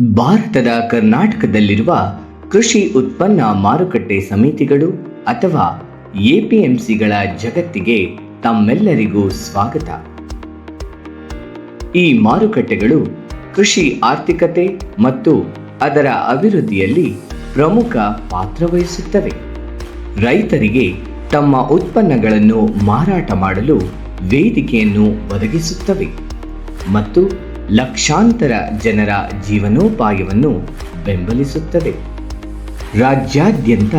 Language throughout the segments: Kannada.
ಭಾರತದ ಕರ್ನಾಟಕದಲ್ಲಿರುವ ಕೃಷಿ ಉತ್ಪನ್ನ ಮಾರುಕಟ್ಟೆ ಸಮಿತಿಗಳು ಅಥವಾ ಎಪಿಎಂಸಿಗಳ ಜಗತ್ತಿಗೆ ತಮ್ಮೆಲ್ಲರಿಗೂ ಸ್ವಾಗತ. ಈ ಮಾರುಕಟ್ಟೆಗಳು ಕೃಷಿ ಆರ್ಥಿಕತೆ ಮತ್ತು ಅದರ ಅಭಿವೃದ್ಧಿಯಲ್ಲಿ ಪ್ರಮುಖ ಪಾತ್ರ ವಹಿಸುತ್ತವೆ. ರೈತರಿಗೆ ತಮ್ಮ ಉತ್ಪನ್ನಗಳನ್ನು ಮಾರಾಟ ಮಾಡಲು ವೇದಿಕೆಯನ್ನು ಒದಗಿಸುತ್ತವೆ ಮತ್ತು ಲಕ್ಷಾಂತರ ಜನರ ಜೀವನೋಪಾಯವನ್ನು ಬೆಂಬಲಿಸುತ್ತದೆ. ರಾಜ್ಯಾದ್ಯಂತ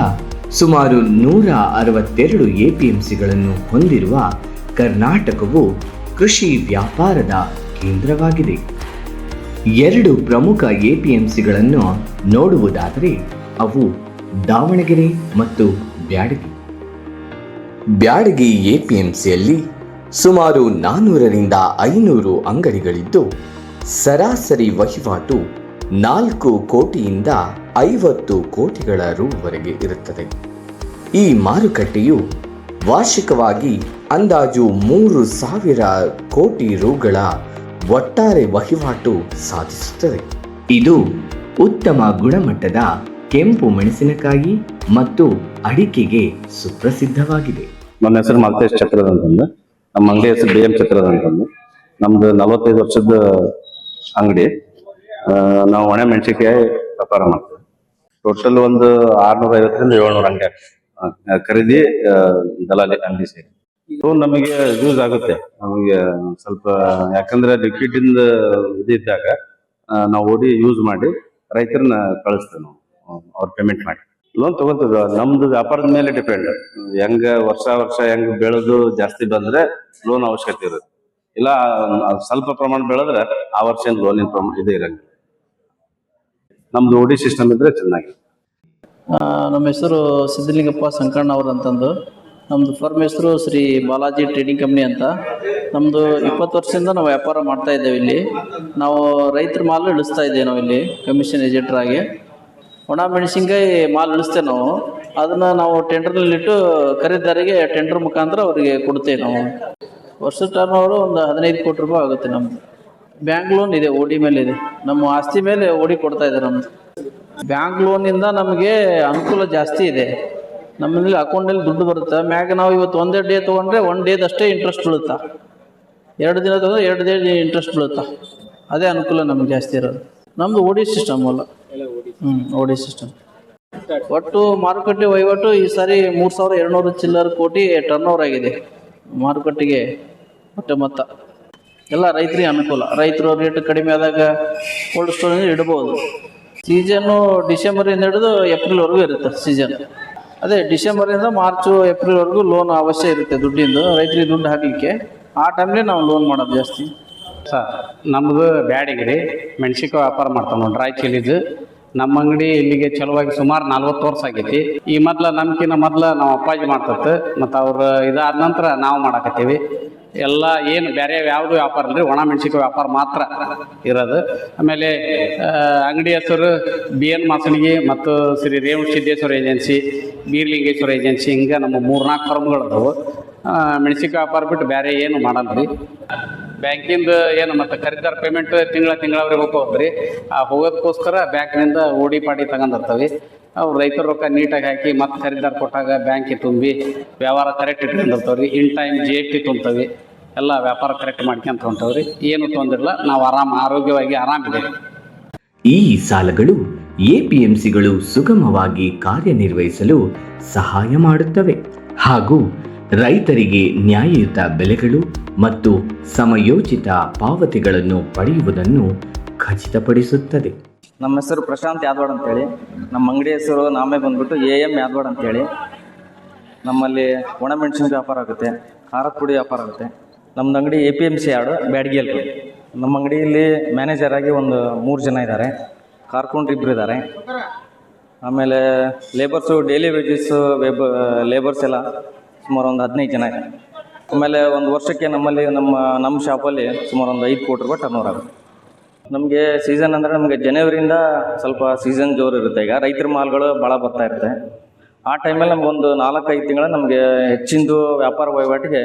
ಸುಮಾರು ನೂರ ಅರವತ್ತೆರಡು ಎಪಿಎಂಸಿಗಳನ್ನು ಹೊಂದಿರುವ ಕರ್ನಾಟಕವು ಕೃಷಿ ವ್ಯಾಪಾರದ ಕೇಂದ್ರವಾಗಿದೆ. ಎರಡು ಪ್ರಮುಖ ಎಪಿಎಂಸಿಗಳನ್ನು ನೋಡುವುದಾದರೆ ಅವು ದಾವಣಗೆರೆ ಮತ್ತು ಬ್ಯಾಡಗಿ. ಬ್ಯಾಡಗಿ ಎಪಿಎಂಸಿಯಲ್ಲಿ ಸುಮಾರು ನಾನ್ನೂರರಿಂದ ಐನೂರು ಅಂಗಡಿಗಳಿದ್ದು ಸರಾಸರಿ ವಹಿವಾಟು ನಾಲ್ಕು ಕೋಟಿಯಿಂದ ಐವತ್ತು ಕೋಟಿಗಳ ರೂವರೆಗೆ ಇರುತ್ತದೆ. ಈ ಮಾರುಕಟ್ಟೆಯು ವಾರ್ಷಿಕವಾಗಿ ಅಂದಾಜು ಮೂರು ಸಾವಿರ ಕೋಟಿ ರೂಗಳ ಒಟ್ಟಾರೆ ವಹಿವಾಟು ಸಾಧಿಸುತ್ತದೆ. ಇದು ಉತ್ತಮ ಗುಣಮಟ್ಟದ ಕೆಂಪು ಮೆಣಸಿನಕಾಯಿ ಮತ್ತು ಅಡಿಕೆಗೆ ಸುಪ್ರಸಿದ್ಧವಾಗಿದೆ. ನನ್ನ ಹೆಸರು ಮಲ್ತೇಶ್ ಚಕ್ರದಂತ ನಮ್ಮ ಅಂಗಡಿ ಹೆಸರು ಬಿ ಎಂ ನಮ್ದು ನಲವತ್ತೈದು ವರ್ಷದ ಅಂಗಡಿ. ಆ, ನಾವು ಒಣ ಮೆಣಸಿನಕಾಯಿ ವ್ಯಾಪಾರ ಮಾಡ್ತೀವಿ. ಟೋಟಲ್ ಒಂದು ಆರ್ನೂರ ಐವತ್ತರಿಂದ ಏಳ್ನೂರ ಅಂಗಡಿ ಖರೀದಿ ದಲಾಲಿ ಅಂಗಡಿ ಸೇರಿ. ಸೊ ನಮಗೆ ಯೂಸ್ ಆಗುತ್ತೆ. ನಮಗೆ ಸ್ವಲ್ಪ ಯಾಕಂದ್ರೆ ಲಿಕ್ವಿಡ್ ಇಂದ ಇದಿದ್ದಾಗ ನಾವು ಓಡಿ ಯೂಸ್ ಮಾಡಿ ರೈತರನ್ನ ಕಳಿಸ್ತೇವೆ ನಾವು. ಅವ್ರ ಪೇಮೆಂಟ್ ಮಾಡಿ. ಲೋನ್ ತಗೋತೀವಿ ನಮ್ದು ವ್ಯಾಪಾರದ ಮೇಲೆ ಡಿಪೆಂಡ್ ಹೆಂಗ ವರ್ಷ ವರ್ಷ ಹೆಂಗ್ ಬೆಳೆದು ಜಾಸ್ತಿ ಬಂದ್ರೆ ಲೋನ್ ಅವಶ್ಯಕತೆ ಇರುತ್ತೆ. ಇಲ್ಲ ಸ್ವಲ್ಪ ಪ್ರಮಾಣ ಬೆಳೆದ್ರೆ ಆ ವರ್ಷ ಲೋನಿನ ಪ್ರಮಾಣ ಇದೇ ಇರಂಗಿಲ್ಲ. ನಮ್ದು ಓಡಿ ಸಿಸ್ಟಮ್ ಇದ್ರೆ ಚೆನ್ನಾಗಿ ನಮ್ಮ ಹೆಸರು ಸಿದ್ದಲಿಂಗಪ್ಪ ಸಂಕಣ್ಣ ಅವ್ರು ಅಂತಂದು. ನಮ್ಮದು ಫರ್ಮ್ ಹೆಸರು ಶ್ರೀ ಬಾಲಾಜಿ ಟ್ರೇಡಿಂಗ್ ಕಂಪ್ನಿ ಅಂತ. ನಮ್ಮದು ಇಪ್ಪತ್ತು ವರ್ಷದಿಂದ ನಾವು ವ್ಯಾಪಾರ ಮಾಡ್ತಾ ಇದ್ದೇವೆ ಇಲ್ಲಿ. ನಾವು ರೈತರ ಮಾಲು ಇಳಿಸ್ತಾ ಇದ್ದೇವೆ ನಾವು ಇಲ್ಲಿ ಕಮಿಷನ್ ಏಜೆಂಟ್ರಾಗಿ ಒಣ ಮೆಣಸಿನ್ಕಾಯಿ ಮಾಲು ಇಳಿಸ್ತೇವೆ ನಾವು. ಅದನ್ನು ನಾವು ಟೆಂಡರ್ನಲ್ಲಿಟ್ಟು ಖರೀದಾರಿಗೆ ಟೆಂಡರ್ ಮುಖಾಂತರ ಅವರಿಗೆ ಕೊಡ್ತೇವೆ ನಾವು. ವರ್ಷದ ಟರ್ನ್ ಓವರು ಒಂದು ಹದಿನೈದು ಕೋಟಿ ರೂಪಾಯಿ ಆಗುತ್ತೆ ನಮ್ಮದು ಬ್ಯಾಂಕ್ ಲೋನ್ ಇದೆ, ಓಡಿ ಮೇಲೆ ಇದೆ. ನಮ್ಮ ಆಸ್ತಿ ಮೇಲೆ ಓಡಿ ಕೊಡ್ತಾ ಇದ್ದಾರೆ ನಮ್ಮದು ಬ್ಯಾಂಕ್ ಲೋನಿಂದ ನಮಗೆ ಅನುಕೂಲ ಜಾಸ್ತಿ ಇದೆ. ನಮ್ಮಲ್ಲಿ ಅಕೌಂಟಲ್ಲಿ ದುಡ್ಡು ಬರುತ್ತೆ. ಮ್ಯಾಗ ನಾವು ಇವತ್ತು ಒಂದೇ ಡೇ ತೊಗೊಂಡ್ರೆ ಒನ್ ಡೇದಷ್ಟೇ ಇಂಟ್ರೆಸ್ಟ್ ಬೀಳುತ್ತಾ? ಎರಡು ದಿನ ತೊಗೊಂಡ್ರೆ ಎರಡು ಡೇ ಇಂಟ್ರೆಸ್ಟ್ ಬೀಳುತ್ತಾ? ಅದೇ ಅನುಕೂಲ ನಮ್ಗೆ ಜಾಸ್ತಿ ಇರೋದು. ನಮ್ಮದು ಓಡಿ ಸಿಸ್ಟಮ್ ಅಲ್ಲ. ಹ್ಞೂ ಓಡಿ ಸಿಸ್ಟಮ್ ಒಟ್ಟು ಮಾರುಕಟ್ಟೆ ವಹಿವಾಟು ಈ ಸಾರಿ ಮೂರು ಸಾವಿರ ಎರಡುನೂರು ಚಿಲ್ಲರ್ ಕೋಟಿ ಟರ್ನ್ ಓವರ್ ಆಗಿದೆ. ಮಾರುಕಟ್ಟೆಗೆ ಮತ್ತೆ ಮೊತ್ತ. ಎಲ್ಲ ರೈತರಿಗೆ ಅನುಕೂಲ. ರೈತರು ರೇಟ್ ಕಡಿಮೆ ಆದಾಗ ಕೋಲ್ಡ್ ಸ್ಟೋರೇಜ್ ಇಡ್ಬೋದು. ಸೀಸನ್ನು ಡಿಸೆಂಬರಿಂದ ಹಿಡಿದು ಏಪ್ರಿಲ್ವರೆಗೂ ಇರುತ್ತೆ ಸೀಸನ್ ಅದೇ ಡಿಸೆಂಬರಿಂದ ಮಾರ್ಚು ಏಪ್ರಿಲ್ವರೆಗೂ ಲೋನ್ ಅವಶ್ಯ ಇರುತ್ತೆ ದುಡ್ಡಿಂದು. ರೈತರಿಗೆ ದುಡ್ಡು ಹಾಕಲಿಕ್ಕೆ ಆ ಟೈಮ್ಲೇ ನಾವು ಲೋನ್ ಮಾಡೋದು ಜಾಸ್ತಿ. ಸರ್ ನಮ್ಮದು ಬ್ಯಾಡಿಗೆ ರೀ ಮೆಣಸಿನ್ಕಾಯಿ ವ್ಯಾಪಾರ ಮಾಡ್ತಾವೆ ನೋಡಿ ಚಿಲ್ಲಿದು ನಮ್ಮ ಅಂಗಡಿ ಇಲ್ಲಿಗೆ ಚಲುವಾಗಿ ಸುಮಾರು ನಲ್ವತ್ತು ವರ್ಷ ಆಗೈತಿ. ಈ ಮೊದ್ಲು ನಮ್ಕಿನ ಮೊದ್ಲು ನಾವು ಅಪ್ಪಾಜಿ ಮಾಡ್ತತ್ತು. ಮತ್ತು ಅವ್ರು ಇದಾದ ನಂತರ ನಾವು ಮಾಡಾಕತ್ತೀವಿ. ಎಲ್ಲ ಏನು ಬೇರೆ ಯಾವುದು ವ್ಯಾಪಾರ ಅಂದರೆ ಒಣ ಮೆಣಸಿನ್ಕಾಯಿ ವ್ಯಾಪಾರ ಮಾತ್ರ ಇರೋದು. ಆಮೇಲೆ ಅಂಗಡಿ ಹೆಸರು ಬಿ ಎನ್ ಮಾಸಣಿಗೆ ಮತ್ತು ಶ್ರೀ ರೇವಣ ಸಿದ್ದೇಶ್ವರ ಏಜೆನ್ಸಿ ಬೀರ್ಲಿಂಗೇಶ್ವರ ಏಜೆನ್ಸಿ ಹಿಂಗೆ ನಮ್ಮ ಮೂರ್ನಾಲ್ಕು ನಾಲ್ಕು ಅದಾವು. ಆ, ಮೆಣಸಿನ್ಕಾಯಿ ವ್ಯಾಪಾರ ಬಿಟ್ಟು ಬೇರೆ ಏನು ಮಾಡಲ್ಲ ರೀ ಬ್ಯಾಂಕಿಂದ ಏನು ಮತ್ತು ಖರೀದಾರ ಪೇಮೆಂಟ್ ತಿಂಗಳ ತಿಂಗಳವ್ರಿಗೆ ಹೋಗ್ರಿ ಆ ಹೋಗೋದಕ್ಕೋಸ್ಕರ ಬ್ಯಾಂಕ್ನಿಂದ ಓಡಿ ಪಾಡಿ ತಗೊಂಡಿರ್ತಾವೆ ಅವ್ರು ರೈತರ ರೊಕ್ಕ ನೀಟಾಗಿ ಹಾಕಿ ಮತ್ತೆ ಖರೀದಾರ ಕೊಟ್ಟಾಗ ಬ್ಯಾಂಕಿಗೆ ತುಂಬಿ ವ್ಯವಹಾರ correct ಇಟ್ಕೊಂಡಿರ್ತಾವ್ರಿ in time G S T ತುಂಬ್ತವೆ ಎಲ್ಲ ವ್ಯಾಪಾರ ಕರೆಕ್ಟ್ ಮಾಡ್ಕೊಂತ ಹೊಂಟವ್ರಿ ಏನು ತೊಂದಿರಲ್ಲ ನಾವು ಆರಾಮ, ಆರೋಗ್ಯವಾಗಿ ಆರಾಮಿದೆ ಈ ಸಾಲಗಳು ಎಪಿಎಂಸಿಗಳು ಸುಗಮವಾಗಿ ಕಾರ್ಯನಿರ್ವಹಿಸಲು ಸಹಾಯ ಮಾಡುತ್ತವೆ. ಹಾಗೂ ರೈತರಿಗೆ ನ್ಯಾಯಯುತ ಬೆಲೆಗಳು ಮತ್ತು ಸಮಯೋಚಿತ ಪಾವತಿಗಳನ್ನು ಪಡೆಯುವುದನ್ನು ಖಚಿತಪಡಿಸುತ್ತದೆ. ನಮ್ಮ ಹೆಸರು ಪ್ರಶಾಂತ್ ಯಾದವಾಡ್ ಅಂತೇಳಿ. ನಮ್ಮ ಅಂಗಡಿ ಹೆಸರು ನಾಮೇ ಬಂದ್ಬಿಟ್ಟು ಎ ಎಂ ಯಾದವಾಡ್ ಅಂತೇಳಿ. ನಮ್ಮಲ್ಲಿ ಒಣಮೆಣಸಿನ ವ್ಯಾಪಾರ ಆಗುತ್ತೆ, ಖಾರದ ಪುಡಿ ವ್ಯಾಪಾರ ಆಗುತ್ತೆ. ನಮ್ಮದು ಅಂಗಡಿ A P M C yard, ಬ್ಯಾಡಗಿಯಲ್ಲಿ. ನಮ್ಮ ಅಂಗಡಿಯಲ್ಲಿ ಮ್ಯಾನೇಜರ್ ಆಗಿ ಒಂದು ಮೂರು ಜನ ಇದ್ದಾರೆ ಕಾರ್ಕೊಂಡ್ರು ಇಬ್ಬರು ಇದ್ದಾರೆ ಆಮೇಲೆ ಲೇಬರ್ಸು, ಡೈಲಿ ವೇಜಸ್ಸು ವೆಬ್ ಲೇಬರ್ಸ್ ಎಲ್ಲ ಸುಮಾರು ಒಂದು ಹದಿನೈದು ಜನ ಇದೆ ಆಮೇಲೆ ಒಂದು ವರ್ಷಕ್ಕೆ ನಮ್ಮಲ್ಲಿ ನಮ್ಮ ನಮ್ಮ ಶಾಪಲ್ಲಿ ಸುಮಾರು ಒಂದು ಐದು ಕೋಟಿ ರೂಪಾಯಿ ಟರ್ನ್ ಆಗುತ್ತೆ. ನಮಗೆ ಸೀಸನ್ ಅಂದರೆ ನಮಗೆ ಜನವರಿಯಿಂದ ಸ್ವಲ್ಪ ಸೀಸನ್ ಜೋರು ಇರುತ್ತೆ. ಈಗ ರೈತರ ಮಾಲ್ಗಳು ಭಾಳ ಬರ್ತಾ ಇರುತ್ತೆ. ಆ ಟೈಮಲ್ಲಿ ನಮಗೊಂದು ನಾಲ್ಕೈದು ತಿಂಗಳು ನಮಗೆ ಹೆಚ್ಚಿಂದು ವ್ಯಾಪಾರ ವಹಿವಾಟಿಗೆ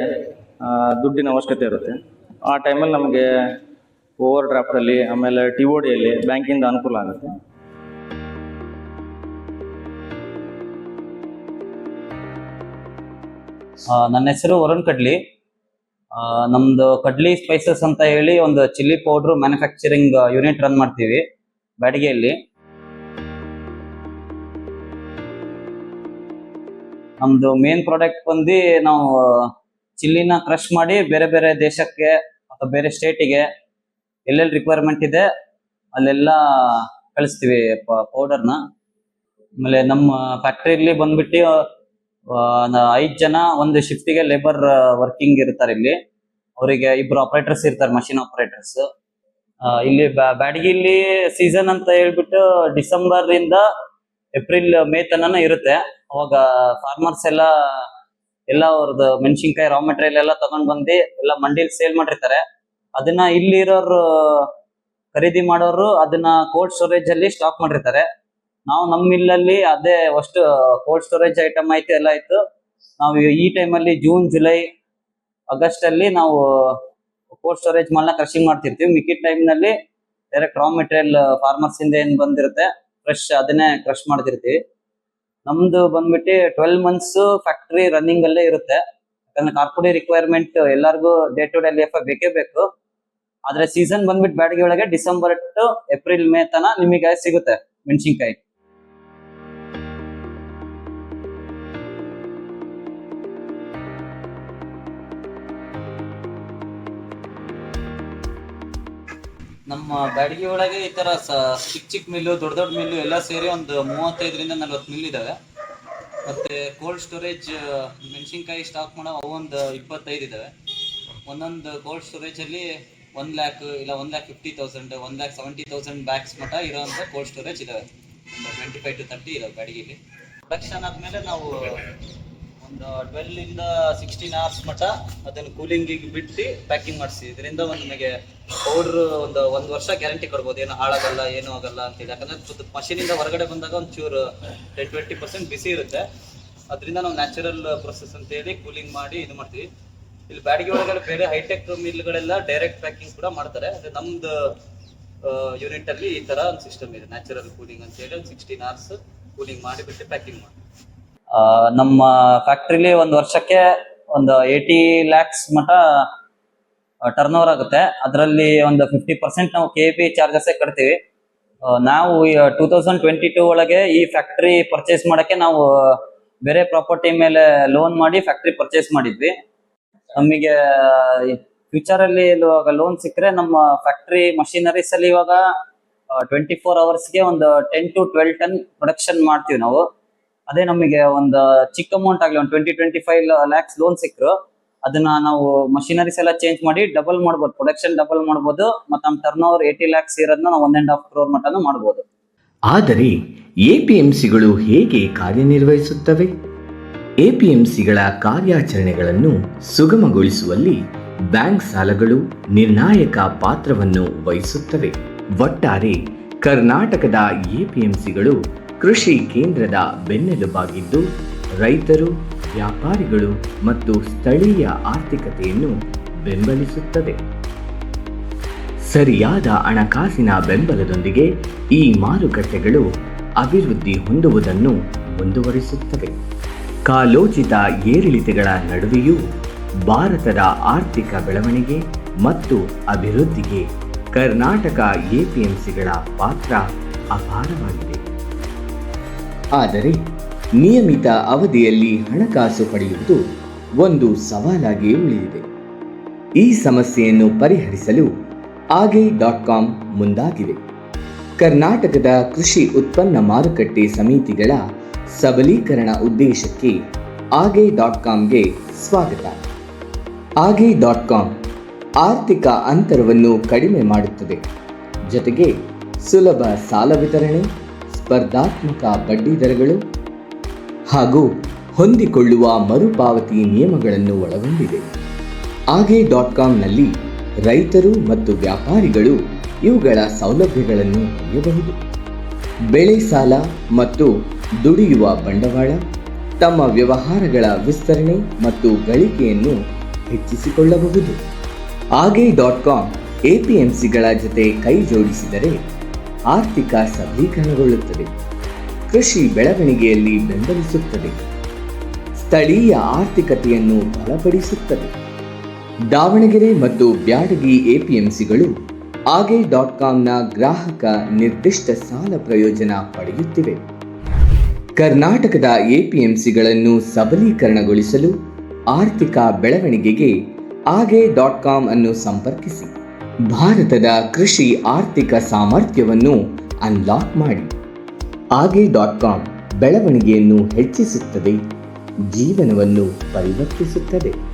ದುಡ್ಡಿನ ಅವಶ್ಯಕತೆ ಇರುತ್ತೆ. ಆ ಟೈಮಲ್ಲಿ ನಮಗೆ ಓವರ್ ಡ್ರಾಫ್ಟಲ್ಲಿ ಆಮೇಲೆ ಟಿ ಓ ಡಿಯಲ್ಲಿ ಬ್ಯಾಂಕಿಂದ ಅನುಕೂಲ ಆಗುತ್ತೆ. ನನ್ನ ಹೆಸರು ವರುಣ್ ಕಡ್ಲಿ. ನಮ್ದು ಕಡ್ಲಿ ಸ್ಪೈಸಸ್ ಅಂತ ಹೇಳಿ ಒಂದು chilli powder manufacturing unit run ಮಾಡ್ತೀವಿ ಬ್ಯಾಡಗಿಯಲ್ಲಿ. ನಮ್ದು ಮೇನ್ ಪ್ರಾಡಕ್ಟ್ ಬಂದು ನಾವು ಚಿಲ್ಲಿನ ಕ್ರಶ್ ಮಾಡಿ ಬೇರೆ ಬೇರೆ ದೇಶಕ್ಕೆ ಅಥವಾ ಬೇರೆ ಸ್ಟೇಟಿಗೆ ಎಲ್ಲೆಲ್ಲಿ ರಿಕ್ವೈರ್ಮೆಂಟ್ ಇದೆ, ಅಲ್ಲೆಲ್ಲ ಕಳಿಸ್ತೀವಿ ಪೌಡರ್ನ ಆಮೇಲೆ ನಮ್ಮ ಫ್ಯಾಕ್ಟ್ರಿಯಲ್ಲಿ ಬಂದ್ಬಿಟ್ಟು ಐದ್ ಜನ ಒಂದು ಶಿಫ್ಟಿಗೆ ಲೇಬರ್ ವರ್ಕಿಂಗ್ ಇರ್ತಾರೆ ಇಲ್ಲಿ. ಅವರಿಗೆ ಇಬ್ರು ಆಪರೇಟರ್ಸ್ ಇರ್ತಾರೆ ಮಷಿನ್ ಆಪರೇಟರ್ಸ್ ಇಲ್ಲಿ ಬ್ಯಾ- ಬ್ಯಾಡಗಿಲಿ ಸೀಸನ್ ಅಂತ ಹೇಳ್ಬಿಟ್ಟು ಡಿಸೆಂಬರ್ ಇಂದ ಏಪ್ರಿಲ್, ಮೇ ತನನ ಇರುತ್ತೆ. ಅವಾಗ ಫಾರ್ಮರ್ಸ್ ಎಲ್ಲ ಎಲ್ಲ ಅವ್ರದ್ದು ಮೆಣಸಿನ್ಕಾಯಿ ರಾ ಮೆಟೀರಿಯಲ್ ಎಲ್ಲ ತಗೊಂಡ್ ಬಂದು ಎಲ್ಲ ಮಂಡಿಲಿ ಸೇಲ್ ಮಾಡಿರ್ತಾರೆ. ಅದನ್ನ ಇಲ್ಲಿರೋರು ಖರೀದಿ ಮಾಡೋರು ಅದನ್ನ ಕೋಲ್ಡ್ ಸ್ಟೋರೇಜ್ ಅಲ್ಲಿ ಸ್ಟಾಕ್ ಮಾಡಿರ್ತಾರೆ. ನಾವು ನಮ್ಮ ಇಲ್ಲಲ್ಲಿ ಅದೇ ಅಷ್ಟು ಕೋಲ್ಡ್ ಸ್ಟೋರೇಜ್ ಐಟಮ್ ಆಯ್ತು ಎಲ್ಲ ಆಯ್ತು ನಾವು ಈ ಟೈಮಲ್ಲಿ ಜೂನ್ ಜುಲೈ ಆಗಸ್ಟ್ ಅಲ್ಲಿ ನಾವು ಕೋಲ್ಡ್ ಸ್ಟೋರೇಜ್ ಮಾಲ್ನ ಕ್ರಶಿಂಗ್ ಮಾಡ್ತಿರ್ತೀವಿ. ಮಿಕ್ಕಿದ ಟೈಮ್ನಲ್ಲಿ ಡೈರೆಕ್ಟ್ ರಾ ಮೆಟೀರಿಯಲ್ ಫಾರ್ಮರ್ಸ್ ಇಂದ ಏನ್ ಬಂದಿರುತ್ತೆ ಫ್ರೆಶ್ ಅದನ್ನೇ ಕ್ರಶ್ ಮಾಡ್ತಿರ್ತೀವಿ. ನಮ್ದು ಬಂದ್ಬಿಟ್ಟು ಟ್ವೆಲ್ ಮಂತ್ಸ್ ಫ್ಯಾಕ್ಟ್ರಿ ರನ್ನಿಂಗ್ ಅಲ್ಲೇ ಇರುತ್ತೆ. ಯಾಕಂದ್ರೆ ಕಾರ್ಪೊಡಿ ರಿಕ್ವೈರ್ಮೆಂಟ್ ಎಲ್ಲರಿಗೂ ಡೇ ಟು ಡೇ ಲೈಫ್ ಬೇಕೇ ಬೇಕು. ಆದ್ರೆ ಸೀಸನ್ ಬಂದ್ಬಿಟ್ಟು ಬ್ಯಾಡಗಿ ಒಳಗೆ ಡಿಸೆಂಬರ್ ಟು ಏಪ್ರಿಲ್ ಮೇ ತನ ನಿಮಗೆ ಸಿಗುತ್ತೆ ಮೆಣಸಿನ್ಕಾಯಿ. ನಮ್ಮ ಬ್ಯಾಡಗಿ ಒಳಗೆ ಈ ತರ ಚಿಕ್ಕ ಚಿಕ್ಕ ಮಿಲ್ಲು, ದೊಡ್ಡ ದೊಡ್ಡ ಮಿಲ್ಲು ಎಲ್ಲ ಸೇರಿ ಒಂದು ಮೂವತ್ತೈದರಿಂದ ನಲ್ವತ್ತು ಮಿಲ್ ಇದಾವೆ. ಮತ್ತೆ ಕೋಲ್ಡ್ ಸ್ಟೋರೇಜ್ ಮೆಣಸಿನ್ಕಾಯಿ ಸ್ಟಾಕ್ ಮಾಡೋ ಅವೊಂದು ಇಪ್ಪತ್ತೈದು ಇದಾವೆ. ಒಂದೊಂದು ಕೋಲ್ಡ್ ಸ್ಟೋರೇಜ್ ಅಲ್ಲಿ ಒನ್ ಲ್ಯಾಕ್ ಇಲ್ಲ one lakh fifty thousand one lakh seventy thousand bags ಮಟ್ಟ ಇರೋಂಥ ಕೋಲ್ಡ್ ಸ್ಟೋರೇಜ್ ಇದಾವೆ. ಟ್ವೆಂಟಿ ಫೈವ್ ಟು ತರ್ಟಿ ಇದಾವೆ ಬ್ಯಾಡಗಿಲಿ. ಪ್ರೊಡಕ್ಷನ್ ಆದ್ಮೇಲೆ ನಾವು ಒಂದು ಟ್ವೆಲ್ ಇಂದ ಸಿಕ್ಸ್ಟೀನ್ ಅವರ್ಸ್ ಮಟ್ಟ ಅದನ್ನು ಕೂಲಿಂಗಿಗೆ ಬಿಟ್ಟು ಪ್ಯಾಕಿಂಗ್ ಮಾಡಿಸಿ. ಇದರಿಂದ ಒಂದು ನಿಮಗೆ ಪೌಡ್ರ್ ಒಂದು ಒಂದು ವರ್ಷ ಗ್ಯಾರಂಟಿ ಕೊಡ್ಬೋದು. ಏನು ಹಾಳಾಗಲ್ಲ, ಏನು ಆಗಲ್ಲ ಅಂತೇಳಿ. ಯಾಕಂದ್ರೆ ಮಷೀನಿಂದ ಹೊರಗಡೆ ಬಂದಾಗ ಒಂಚೂರು ಟೆನ್ ಟ್ವೆಂಟಿ ಪರ್ಸೆಂಟ್ ಬಿಸಿ ಇರುತ್ತೆ. ಅದರಿಂದ ನಾವು ನ್ಯಾಚುರಲ್ ಪ್ರೊಸೆಸ್ ಅಂತೇಳಿ ಕೂಲಿಂಗ್ ಮಾಡಿ ಇದು ಮಾಡ್ತೀವಿ. ಇಲ್ಲಿ ಬ್ಯಾಡಗಿ ಒಳಗಡೆ ಬೇರೆ ಹೈಟೆಕ್ ಮಿಲ್ಗಳೆಲ್ಲ ಡೈರೆಕ್ಟ್ ಪ್ಯಾಕಿಂಗ್ ಕೂಡ ಮಾಡ್ತಾರೆ. ಅದೇ ನಮ್ದು ಯೂನಿಟ್ ಅಲ್ಲಿ ಈ ತರ ಒಂದು ಸಿಸ್ಟಮ್ ಇದೆ. ನ್ಯಾಚುರಲ್ ಕೂಲಿಂಗ್ ಅಂತ ಹೇಳಿ ಒಂದು ಸಿಕ್ಸ್ಟೀನ್ ಅವರ್ಸ್ ಕೂಲಿಂಗ್ ಮಾಡಿಬಿಟ್ಟು ಪ್ಯಾಕಿಂಗ್ ಮಾಡಿ ನಮ್ಮ ಫ್ಯಾಕ್ಟ್ರಿಲಿ ಒಂದು ವರ್ಷಕ್ಕೆ ಒಂದು ಏಯ್ಟಿ ಲ್ಯಾಕ್ಸ್ ಮಟ ಟರ್ನ್ ಓವರ್ ಆಗುತ್ತೆ. ಅದರಲ್ಲಿ ಒಂದು ಫಿಫ್ಟಿ ಪರ್ಸೆಂಟ್ ನಾವು ಕೆ ಪಿ ಚಾರ್ಜಸ್ ಕಟ್ತೀವಿ. ನಾವು ಟೂ ತೌಸಂಡ್ ಟ್ವೆಂಟಿ ಟೂ ಒಳಗೆ ಈ ಫ್ಯಾಕ್ಟ್ರಿ ಪರ್ಚೇಸ್ ಮಾಡಕ್ಕೆ ನಾವು ಬೇರೆ ಪ್ರಾಪರ್ಟಿ ಮೇಲೆ ಲೋನ್ ಮಾಡಿ ಫ್ಯಾಕ್ಟ್ರಿ ಪರ್ಚೇಸ್ ಮಾಡಿದ್ವಿ. ನಮಗೆ ಫ್ಯೂಚರ್ ಅಲ್ಲಿ ಇವಾಗ ಲೋನ್ ಸಿಕ್ಕರೆ ನಮ್ಮ ಫ್ಯಾಕ್ಟ್ರಿ ಮಷಿನರೀಸ್ ಅಲ್ಲಿ ಇವಾಗ ಟ್ವೆಂಟಿ ಫೋರ್ ಅವರ್ಸ್ಗೆ ಒಂದು ten to twelve ton production ಮಾಡ್ತೀವಿ ನಾವು. ಅದೇ ನಮಗೆ ಒಂದು ಚಿಕ್ಕ ಅಮೌಂಟ್ ಆಗಲಿ, ಒಂದು twenty twenty five lakhs loan ಸಿಕ್ಕರು ಅದನ್ನ ನಾವು ಮಷಿನರೀಸ್ ಎಲ್ಲ ಚೇಂಜ್ ಮಾಡಿ ಡಬಲ್ ಮಾಡ್ಬೋದು ಪ್ರೊಡಕ್ಷನ್ ಡಬಲ್ ಮಾಡ್ಬೋದು, ಮತ್ತೆ ನಮ್ಮ ಟರ್ನ್ ಓವರ್ ಏಯ್ಟಿ ಲ್ಯಾಕ್ಸ್ ಇರೋದನ್ನ ನಾವು ಒನ್ ಅಂಡ್ ಹಾಫ್ ಕ್ರೋರ್ ಮಟ್ಟನ ಮಾಡ್ಬೋದು. ಆದರೆ ಎಪಿಎಂಸಿಗಳು ಹೇಗೆ ಕಾರ್ಯನಿರ್ವಹಿಸುತ್ತವೆ? ಎಪಿಎಂಸಿಗಳ ಕಾರ್ಯಾಚರಣೆಗಳನ್ನು ಸುಗಮಗೊಳಿಸುವಲ್ಲಿ ಬ್ಯಾಂಕ್ ಸಾಲಗಳು ನಿರ್ಣಾಯಕ ಪಾತ್ರವನ್ನು ವಹಿಸುತ್ತವೆ. ಒಟ್ಟಾರೆ ಕರ್ನಾಟಕದ ಎಪಿಎಂಸಿಗಳು ಕೃಷಿ ಕೇಂದ್ರದ ಬೆನ್ನೆಲುಬಾಗಿದ್ದು, ರೈತರು, ವ್ಯಾಪಾರಿಗಳು ಮತ್ತು ಸ್ಥಳೀಯ ಆರ್ಥಿಕತೆಯನ್ನು ಬೆಂಬಲಿಸುತ್ತದೆ. ಸರಿಯಾದ ಹಣಕಾಸಿನ ಬೆಂಬಲದೊಂದಿಗೆ ಈ ಮಾರುಕಟ್ಟೆಗಳು ಅಭಿವೃದ್ಧಿ ಹೊಂದುವುದನ್ನು ಮುಂದುವರಿಸುತ್ತವೆ. ಕಾಲೋಚಿತ ಏರಿಳಿತಗಳ ನಡುವೆಯೂ ಭಾರತದ ಆರ್ಥಿಕ ಬೆಳವಣಿಗೆ ಮತ್ತು ಅಭಿವೃದ್ಧಿಗೆ ಕರ್ನಾಟಕ ಎಪಿಎಂಸಿಗಳ ಪಾತ್ರ ಅಪಾರವಾಗಿದೆ. ಆದರೆ ನಿಯಮಿತ ಅವಧಿಯಲ್ಲಿ ಹಣಕಾಸು ಪಡೆಯುವುದು ಒಂದು ಸವಾಲಾಗಿ ಉಳಿದಿದೆ. ಈ ಸಮಸ್ಯೆಯನ್ನು ಪರಿಹರಿಸಲು ಆಗೆ ಡಾಟ್ ಕಾಮ್ ಮುಂದಾಗಿದೆ. ಕರ್ನಾಟಕದ ಕೃಷಿ ಉತ್ಪನ್ನ ಮಾರುಕಟ್ಟೆ ಸಮಿತಿಗಳ ಸಬಲೀಕರಣ ಉದ್ದೇಶಕ್ಕೆ ಆಗೆ ಡಾಟ್ ಕಾಮ್ಗೆ ಸ್ವಾಗತ. ಆಗೆ ಡಾಟ್ ಕಾಮ್ ಆರ್ಥಿಕ ಅಂತರವನ್ನು ಕಡಿಮೆ ಮಾಡುತ್ತದೆ. ಜೊತೆಗೆ ಸುಲಭ ಸಾಲ ವಿತರಣೆ ಸ್ಪರ್ಧಾತ್ಮಕ ಬಡ್ಡಿದರಗಳು ಹಾಗೂ ಹೊಂದಿಕೊಳ್ಳುವ ಮರುಪಾವತಿ ನಿಯಮಗಳನ್ನು ಒಳಗೊಂಡಿದೆ. ಆಗೆ ಡಾಟ್ ಕಾಮ್ನಲ್ಲಿ ರೈತರು ಮತ್ತು ವ್ಯಾಪಾರಿಗಳು ಇವುಗಳ ಸೌಲಭ್ಯಗಳನ್ನು ಪಡೆಯಬಹುದು. ಬೆಳೆ ಸಾಲ ಮತ್ತು ದುಡಿಯುವ ಬಂಡವಾಳ, ತಮ್ಮ ವ್ಯವಹಾರಗಳ ವಿಸ್ತರಣೆ ಮತ್ತು ಗಳಿಕೆಯನ್ನು ಹೆಚ್ಚಿಸಿಕೊಳ್ಳಬಹುದು. ಆಗೆ ಡಾಟ್ ಕಾಮ್ ಎಪಿಎಂಸಿಗಳ ಜೊತೆ ಕೈ ಜೋಡಿಸಿದರೆ ಆರ್ಥಿಕ ಸಬಲೀಕರಣಗೊಳ್ಳುತ್ತದೆ. ಕೃಷಿ ಬೆಳವಣಿಗೆಯಲ್ಲಿ ಬೆಂಬಲಿಸುತ್ತದೆ. ಸ್ಥಳೀಯ ಆರ್ಥಿಕತೆಯನ್ನು ಬಲಪಡಿಸುತ್ತದೆ. ದಾವಣಗೆರೆ ಮತ್ತು ಬ್ಯಾಡಗಿ ಎಪಿಎಂಸಿಗಳು ಆಗೆ ಡಾಟ್ ಕಾಮ್ನ ಗ್ರಾಹಕ ನಿರ್ದಿಷ್ಟ ಸಾಲ ಪ್ರಯೋಜನ ಪಡೆಯುತ್ತಿವೆ. ಕರ್ನಾಟಕದ ಎಪಿಎಂಸಿಗಳನ್ನು ಸಬಲೀಕರಣಗೊಳಿಸಲು ಆರ್ಥಿಕ ಬೆಳವಣಿಗೆಗೆ ಆಗೆ ಡಾಟ್ ಕಾಮ್ ಅನ್ನು ಸಂಪರ್ಕಿಸಿ. ಭಾರತದ ಕೃಷಿ ಆರ್ಥಿಕ ಸಾಮರ್ಥ್ಯವನ್ನು ಅನ್ಲಾಕ್ ಮಾಡಿ. ಆಗೆ ಡಾಟ್ ಕಾಮ್ ಬೆಳವಣಿಗೆಯನ್ನು ಹೆಚ್ಚಿಸುತ್ತದೆ ಜೀವನವನ್ನು ಪರಿವರ್ತಿಸುತ್ತದೆ.